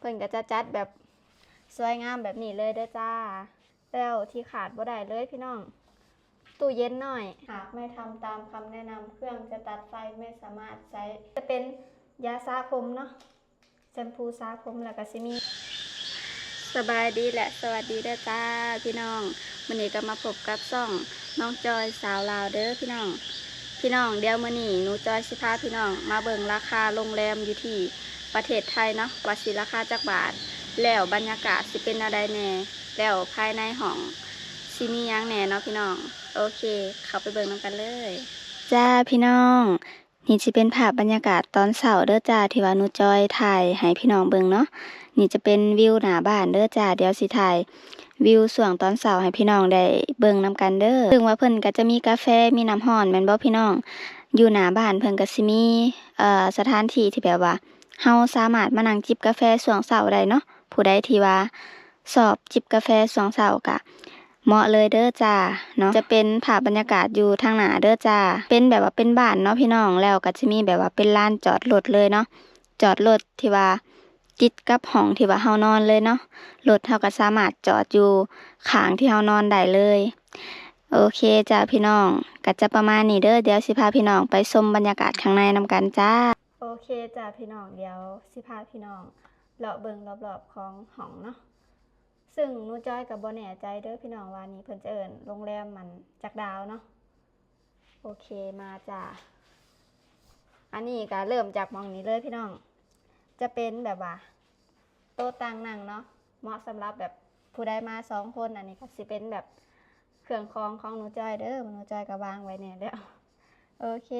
เพิ่นก็จะจัดแบบสวยงามแบบนี้เลยเด้อจ้า แล้วที่ขาดบ่ได้เลยพี่น้อง ตู้เย็นหน่อย หากไม่ทำตามคำแนะนำเครื่องจะตัดไฟไม่สามารถใช้ จะเป็นยาสระผมเนาะแชมพูสระผมแล้วก็สิมี สบายดีและ สวัสดีเด้อจ้าพี่น้องวันนี้ก็มาพบกับซ่องน้องจอยสาวลาวเด้อพี่น้อง พี่น้องเดี๋ยวมื้อนี้หนูจอยสิพาพี่น้อง มาเบิ่งราคาโรงแรมอยู่ที่ ประเทศไทยเนาะว่าสิราคาจักบาท แล้วบรรยากาศสิเป็นอะไรแน่ แล้วภายในห้องสิมียังแน่เนาะพี่น้อง โอเค เข้าไปเบิ่งนำกันเลย จ้าพี่น้อง นี่สิเป็นภาพบรรยากาศตอนเช้าเด้อจ้าที่ว่านูจอยถ่ายให้พี่น้องเบิ่งเนาะ นี่จะเป็นวิวหน้าบ้านเด้อจ้าเดี๋ยวสิถ่ายวิวสวงตอนเช้าให้พี่น้องได้เบิ่งนํกันเด้อซึ่งว่าเพิ่นก็จะมีกาแฟมีน้ำร้อนแม่นบ่พี่น้อง อยู่หน้าบ้านเพิ่นก็สิมีเอ่อสถานที่ที่แบบว่า เฮาสามารถมานั่งจิบกาแฟสวงเช้าได้เนาะผู้ใดที่ว่าชอบจิบกาแฟสวงเช้าก็เหมาะเลยเด้อจ้าเนาะจะเป็นภาพบรรยากาศอยู่ทางหน้าเด้อจ้าเป็นแบบว่าเป็นบ้านเนาะพี่น้องแล้วก็จะมีแบบว่าเป็นลานจอดรถเลยเนาะจอดรถที่ว่าจิตกับห้องที่ว่าเฮานอนเลยเนาะรถเฮาก็สามารถจอดอยู่ข้างที่เฮานอนได้เลย โอเคจ้าพี่น้องก็จะประมาณนี้เด้อเดี๋ยวสิพาพี่น้องไปชมบรรยากาศข้างในนำกันจ้า โอเคจ้าพี่น้องเดี๋ยวสิพาพี่น้องเลาะเบิงรอบๆของห้องเนาะซึ่งนูจ้อยกับบ่แน่ใจเด้อพี่น้องว่านี้เพิ่นจะเอิ้นโรงแรมมันจักดาวเนาะโอเคมาจ้าอันนี้ก็เริ่มจากมองนี้เลยพี่น้อง จะเป็นแบบว่า โต๊ะตั้งนั่งเนาะเหมาะสำหรับแบบผู้ใดมาสองคนอันนี้ก็สิเป็นแบบเครื่องคองของหนูจอยเด้อหนูจอยก็วางไว้เนี่ยเด้อโอเค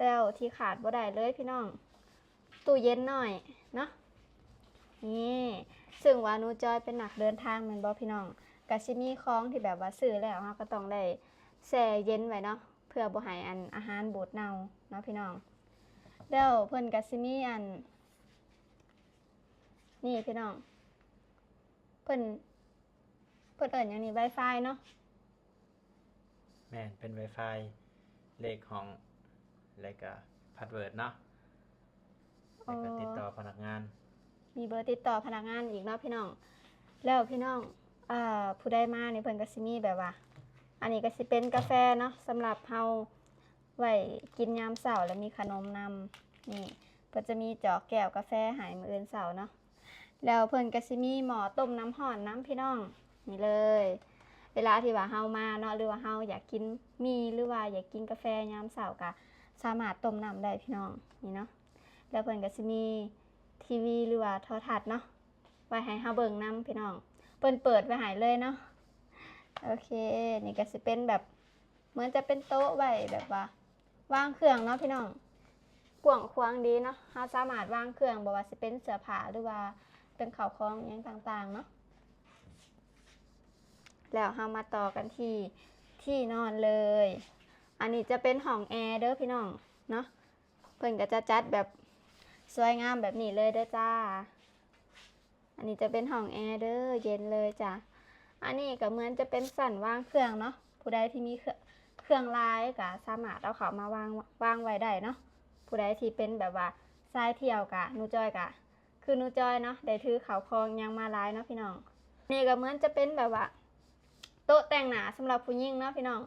แล้วที่ขาดบ่ได้เลยพี่น้อง ตู้เย็นหน่อยเนาะนี่ซึ่งว่านูจอยเป็นหนักเดินทางแมันบ่พี่น้องก็สิมีของที่แบบว่าซื้อแล้วเราก็ต้องได้แช่เย็นไว้เนาะเพื่อบ่ให้อันอาหารบูดเน่าเนาะพี่น้องแล้วเพิ่นก็สิมีอัน นี่พี่น้องเพิ่นเพิ่นเอิ้นหยังนี่ Wi-Fi เนาะแม่นเป็น Wi-Fi เลขของ แล้วก็พาสเวิร์ดเนาะแล้วก็ติดต่อพนักงาน มีเบอร์ติดต่อพนักงานอีกเนาะพี่น้อง แล้วพี่น้องอ่าผู้ใดมานี่เพิ่นก็สิมีแบบว่า อันนี้ก็สิเป็นกาแฟเนาะสำหรับเฮาไว้กินยามเช้าแล้วมีขนมนำนี่เพิ่นจะมีจอกแก้วกาแฟใหายมื้ออื่นเช้าเนาะแล้วเพิ่นก็สิมีหม้อต้มน้ำร้อนน้ำพี่น้องนี่เลย เวลาที่ว่าเฮามาเนาะหรือว่าเฮาอยากกินมีหรือว่าอยากกินกาแฟยามเช้าก็ สามารถต้มน้ำได้พี่น้องนี่เนาะแล้วเพิ่นก็สิมีทีวีหรือว่าโทรทัศน์เนาะไว้ให้เฮาเบิ่งนํพี่น้องเพิ่นเปิดไว้ให้เลยเนาะโอเค นี่ก็สิเป็นแบบเหมือนจะเป็นโต๊ะไว้แบบว่าวางเครื่องเนาะพี่น้องกว้างขวางดีเนาะเฮาสามารถวางเครื่องบ่ว่าสิเป็นเสื้อผ้าหรือว่าเป็นข้าวของหยังต่างๆเนาะแล้วเฮามาต่อกันที่ที่นอนเลย อันนี้จะเป็นห้องแอร์เด้อพี่น้องเนาะเพิ่นก็จะจัดแบบสวยงามแบบนี้เลยเด้อจ้า อันนี้จะเป็นห้องแอร์เด้อเย็นเลยจ้ะอันนี้ก็เหมือนจะเป็นสั่นวางเครื่องเนาะผู้ใดที่มีเครื่องเครื่องลายก็สามารถเอาเขามาวางวางไว้ได้เนาะผู้ใดที่เป็นแบบว่าสายเที่ยวกะนูจอยกะ คือนูจอยเนาะได้ถือเขาคองยังมาลายเนาะพี่น้องนี่ก็เหมือนจะเป็นแบบว่าโต๊ะแต่งหน้าสำหรับผู้หญิงเนาะพี่น้อง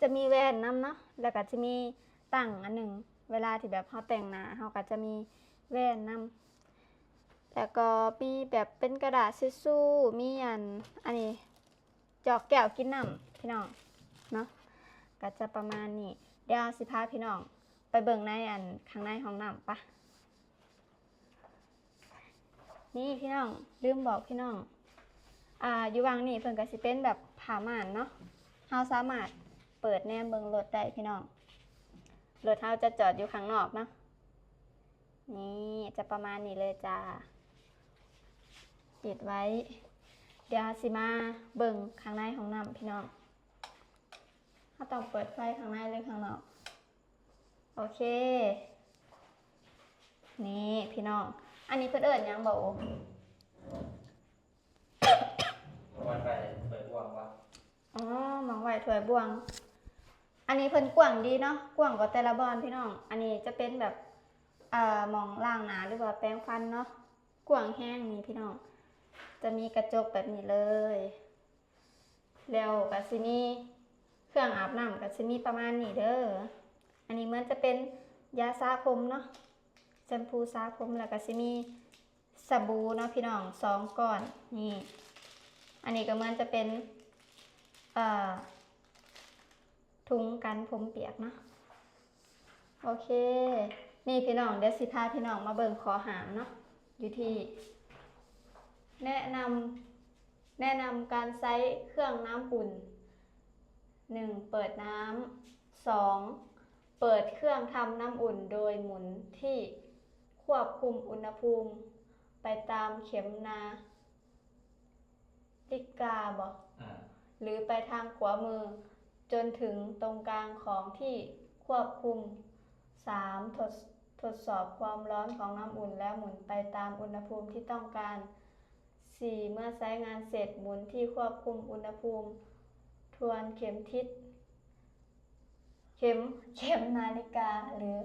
จะมีแหวนนํเนาะ แล้วก็จะมีตั้งอันหนึ่ง เวลาที่แบบเขาแต่งหน้าเขาก็จะมีแว่นน้ำแล้วก็มีแบบเป็นกระดาษซิสสู้มีอัน อันนี้ จอกแก้วกินน้ำพี่น้อง เนาะ ก็จะประมาณนี้ เดี๋ยวสิพาพี่น้อง ไปเบิ่งในอันข้างในห้องน้ำปะนี่พี่น้องลืมบอกพี่น้อง อ่าอยู่วางนี่เพิ่นก็สิเป็นแบบผ้าม่านเนาะเฮาสามารถ เปิดแนมเบิ่งรถได้พี่น้อง รถเฮาจะจอดอยู่ข้างนอกเนาะ นี่จะประมาณนี้เลยจ้าปิดไว้ เดี๋ยวสิมาเบิ่งข้างในของน้ำพี่น้องถ้าต้องเปิดไฟข้างในหรือข้างนอก โอเค นี่พี่น้อง อันนี้เพิ่นเอิ้นหยังบ่โอวันไปเปิดว่างวะอ๋อหมองไหวถวยบวง อันนี้เพิ่นกว้างดีเนาะกว้างกว่าแต่ละบอนพี่น้อง อันนี้จะเป็นแบบเอ่อหมองล่างหนาหรือว่าแปรงฟันเนาะกว้างแห้งนี่พี่น้อง จะมีกระจกแบบนี้เลย แล้วก็สิมีเครื่องอาบน้ำก็สิมีประมาณนี้เด้ออันนี้เหมือนจะเป็นยาสระผมเนาะแชมพูสระผมแล้วก็สิมีสบู่เนาะพี่น้องสองก้อนนี่ อันนี้ก็เหมือนจะเป็นเอ่อ ถุงกันผมเปียกเนาะโอเค นี่พี่น้องเดี๋ยวสิพาพี่น้องมาเบิ่งคอหามเนาะอยู่ที่ แนะนำแนะนำการใช้เครื่องน้ำอุ่น 1. เปิดน้ำ 2. เปิดเครื่องทำน้ำอุ่นโดยหมุนที่ควบคุมอุณหภูมิ ไปตามเข็มนาฬิกาบอกอ่าหรือไปทางขวามือ จนถึงตรงกลางของที่ควบคุม 3. ทดทดสอบความร้อนของน้ำอุ่นแล้วหมุนไปตามอุณหภูมิที่ต้องการ 4. เมื่อใช้งานเสร็จหมุนที่ควบคุมอุณหภูมิ ทวนเข็มทิศ เข็มเข็มนาฬิกาหรือ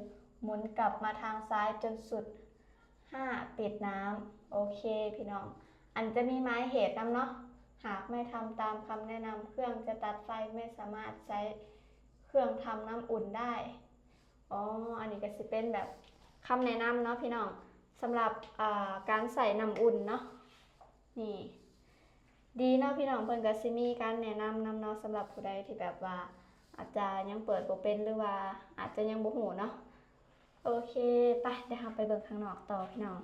หมุนกลับมาทางซ้ายจนสุด 5. ปิดน้ำโอเค พี่น้อง อันจะมีไม้เหตุนำเนาะ หากไม่ทำตามคำแนะนำเครื่องจะตัดไฟไม่สามารถใช้เครื่องทำน้ำอุ่นได้ อ๋อ อันนี้ก็สิเป็นแบบคำแนะนำเนาะพี่น้องสำหรับการใส่น้ำอุ่นเนาะ นี่ ดีเนาะพี่น้องเพิ่นก็สิมีการแนะนำนำเนาะสำหรับผู้ใดที่แบบว่าอาจจะยังเปิดบ่เป็นหรือว่าอาจจะยังบ่ฮู้เนาะ โอเค ไปเดี๋ยวเราไปเบิ่งข้างนอกต่อพี่น้อง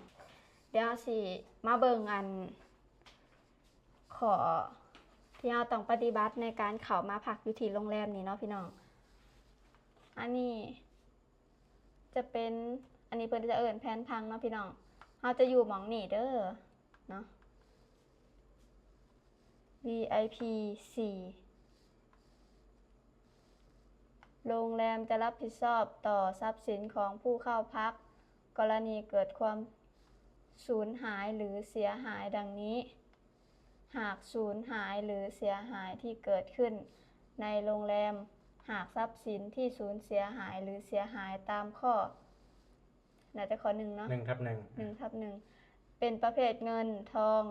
เดี๋ยวสิมาเบิ่งอัน อที่เราต้องปฏิบัติในการเข้ามาพักอยู่ที่โรงแรมนี้เนาะพี่น้อง อันนี้ จะเป็นอันนี้เพิ่นจะเอิ้นแผนพังเนาะพี่น้องเราจะอยู่หมองนี่เด้อเนาะ VIP 4 โรงแรมจะรับผิดชอบต่อทรัพย์สินของผู้เข้าพัก กรณีเกิดความสูญหายหรือเสียหายดังนี้ หากสูญหายหรือเสียหายที่เกิดขึ้น ในโรงแรม หากทรัพย์สินที่สูญเสียหายหรือเสียหายตามข้อน่าจะข้อหนึ่งเนาะหนึ่งทับหนึ่งหนึ่งทับหนึ่งเป็นประเภทเงินทอง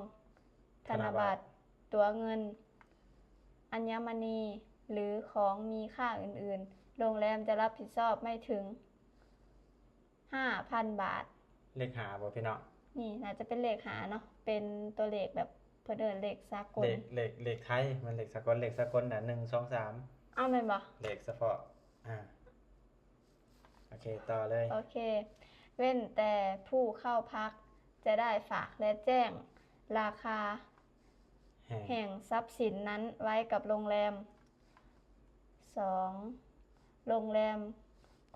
ธธนนบับัตตรรตัวเงิน อัญมณี หรือของมีค่าอื่นๆ โรงแรมจะรับผิดชอบไม่ถึง5,000บาท เลขหาบ่พี่น้องนี่น่าจะเป็นเลขหาเนาะเป็นตัวเลขแบบ เพื่อเดินเลขสากล เลขเลขเลขไทยมันเลขสากลเลขสากลน่ะหนึ่งสองสามเอาไหมนบ่เลขเฉพาะอ่าโอเคต่อเลยโอเค เว้นแต่ผู้เข้าพักจะได้ฝากและแจ้งราคาแห่งแห่งทรัพย์สินนั้นไว้กับโรงแรม 2. โรงแรม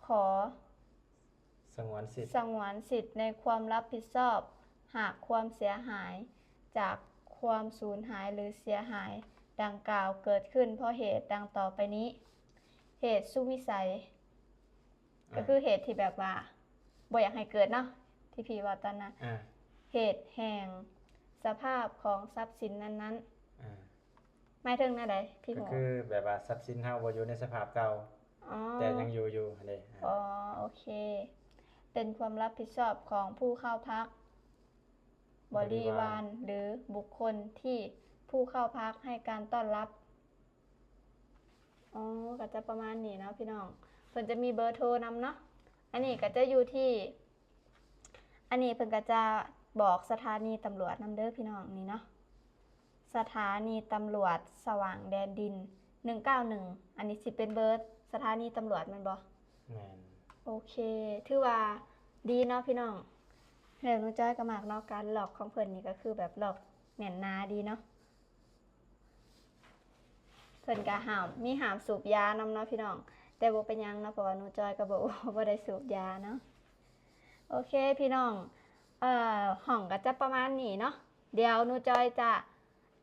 ขอ สงวนสิทธิ์ สงวนสิทธิ์ในความรับผิดชอบ หากความเสียหายจาก ความสูญหายหรือเสียหาย ดังกล่าวเกิดขึ้น เพราะเหตุดังต่อไปนี้ เหตุสุวิสัย ก็คือเหตุที่แบบว่าบ่อยากให้เกิดเนาะที่พี่ว่าตอนนั้นอ่าเหตุแห่งสภาพของทรัพย์สินนั้นอ่าๆหมายถึงอะไรพี่หก็มอคือแบบว่าทรัพย์สินเฮาบ่อยู่ในสภาพเก่าอ๋อแต่ยังอยู่อยู่เด้อ๋อโอเค เป็นความรับผิดชอบของผู้เข้าพัก บริวารหรือบุคคลที่ผู้เข้าพักให้การต้อนรับอ๋อก็จะประมาณนี้เนาะพี่น้องเพิ่นจะมีเบอร์โทรนำเนาะอันนี้ก็จะอยู่ที่ อันนี้เพิ่นก็จะบอกสถานีตำรวจนำเด้อพี่น้องนี่เนาะสถานีตำรวจสว่างแดนดิน 191 อันนี้สิเป็นเบอร์สถานีตำรวจแมันบ่แม่นโอเค ถือว่าดีเนาะพี่น้อง เรื่องน้องจ้อยกับหมากเนาะการหลอกของเพิ่นนี่ก็คือแบบหลอกแน่นนาดีเนาะเพิ่นก็หามมีหามสูบยานำเนาะพี่น้อง แต่บ่เป็นยังเนาะเพราะว่าหนูจอยก็บ่บ่ได้สูบยาเนาะโอเคพี่น้องเอ่อห้องก็จะประมาณนี้เนาะเดี๋ยวหนูจอยจะ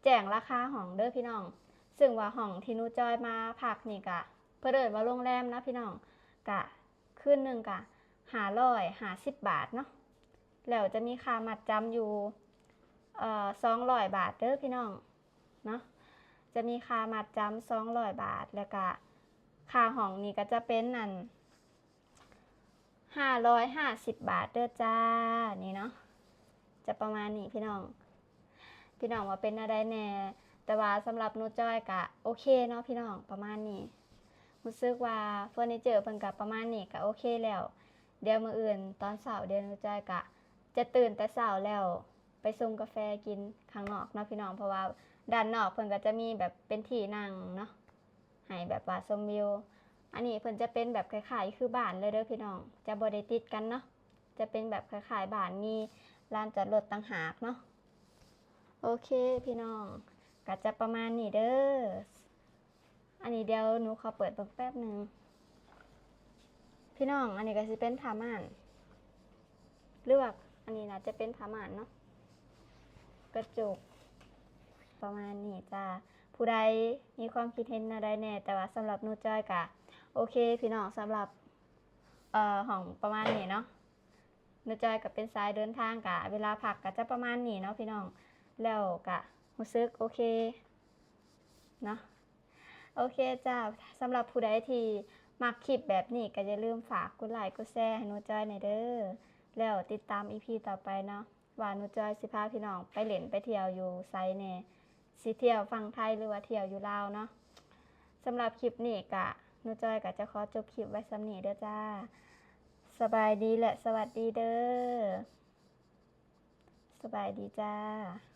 แจ้งราคาห้องเด้อพี่น้อง ซึ่งว่าห้องที่หนูจอยมาพักนี่กะ เพื่อเดินว่าโรงแรมนะพี่น้องกะคืนหนึ่งกะหาร้อยหาสิบบาทเนาะ แล้วจะมีค่ามัดจำอยู่สองร้อยบาทเด้อพี่น้องเนาะจะมีค่ามัดจำสองร้อยบาทแล้วก็ค่าห้องนี่ก็จะเป็นนั่นห้าร้อยห้าสิบบาทเด้อจ้านี่เนาะจะประมาณนี้พี่น้อง พี่น้องว่าเป็นอะไรแน่ แต่ว่าสำหรับนูจอยกะโอเคเนาะพี่น้องประมาณนี้รู้สึกว่าเฟอร์นิเจอร์เพิ่นกะประมาณนี้กะโอเคแล้ว เดี๋ยวมืออื่น ตอนเช้าเดี๋ยวนูจอยกะ จะตื่นแต่เช้าแล้วไปส่งกาแฟกินข้างนอกเนาะพี่น้องเพราะว่าด้านนอกเพิ่นก็จะมีแบบเป็นที่นั่งเนาะให้แบบว่าชมวิว อันนี้เพิ่นจะเป็นแบบคล้ายๆคือบ้านเลยเด้อพี่น้อง จะบ่ได้ติดกันเนาะจะเป็นแบบคล้ายๆบ้านมีลานจอดรถต่างหากเนาะโอเคพี่น้องก็จะประมาณนี้เด้ออันนี้เดี๋ยวหนูขอเปิดเบิ่งแป๊บหนึ่งพี่น้องอันนี้ก็สิเป็นผ้าม่านเลือก อันนี้นะจะเป็นผ้าม่านเนาะกระจก ประมาณนี้จ้าผู้ใดมีความคิดเห็นอะไรแน่แต่ว่าสำหรับนูจอยกะโอเคพี่น้องสำหรับเอ่อของประมาณนี้เนาะนูจอยกับเป็นสายเดินทางกะ เวลาพักก็จะประมาณนี้เนาะพี่น้องแล้วกะรู้สึกโอเคเนาะโอเคจ้าสำหรับผู้ใดที่มักคลิปแบบนี้ก็อย่าลืมฝากกดไลค์กดแชร์ให้นูจอยหน่อยเด้อ แล้วติดตามอีพีต่อไปเนาะว่าหนูจอยสิพาพี่น้องไปเล่นไปเที่ยวอยู่ไซเน่สิเที่ยวฝั่งไทยหรือว่าเที่ยวอยู่ลาวเนาะสำหรับคลิปนี้กะหนูจอยกะจะขอจบคลิปไว้สำนีเด้อจ้า สบายดีและสวัสดีเด้อสบายดีจ้า